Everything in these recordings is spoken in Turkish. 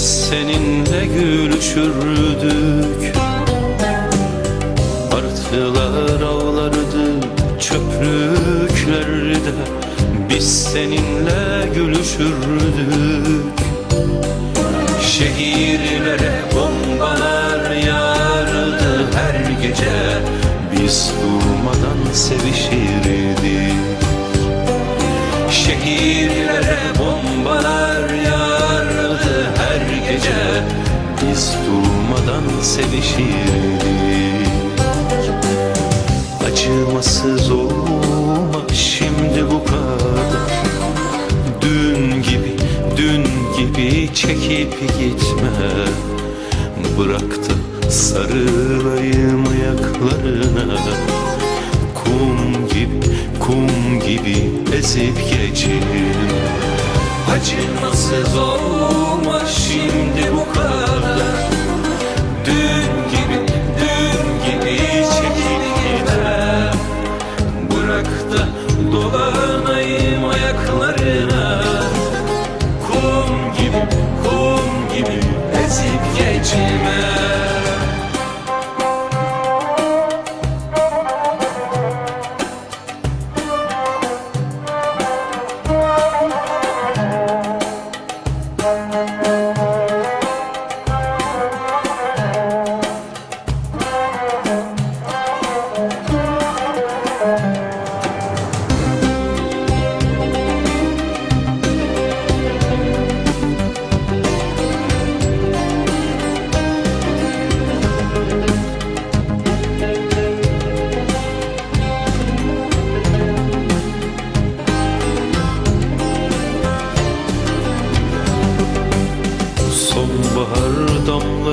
seninle gülüşürdük. Martılar avlardı çöplüklerde Biz seninle gülüşürdük. Şehirlere bombalar yağardı her gece Biz durmadan sevişirdik. Şehirlere bombalar sevişirdik Acımasız olma şimdi bu kadar. Dün gibi, dün gibi çekip gitme. Bırak da sarılayım ayaklarına. Kum gibi, kum gibi ezip geçelim Acımasız olma şimdi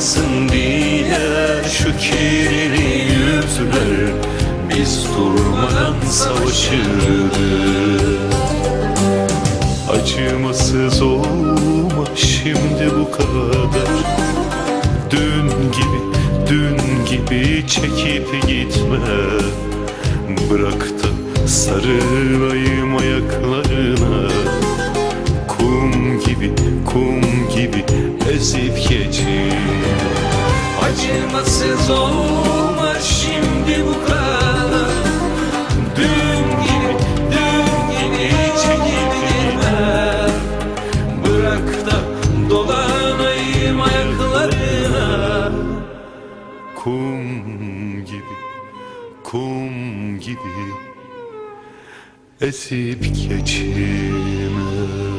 Aydınlansın diye şu kirli yüzler Biz durmadan savaşırdık Acımasız olma şimdi bu kadar. Dün gibi, dün gibi çekip gitme. Bırak da sarılayım ayaklarına gibi, kum gibi ezip geçin Acımasız olma şimdi bu kadar. Dün gibi, dün gibi çekip gitme Bırak da dolanayım ayaklarına. Kum gibi, kum gibi Ezip geçime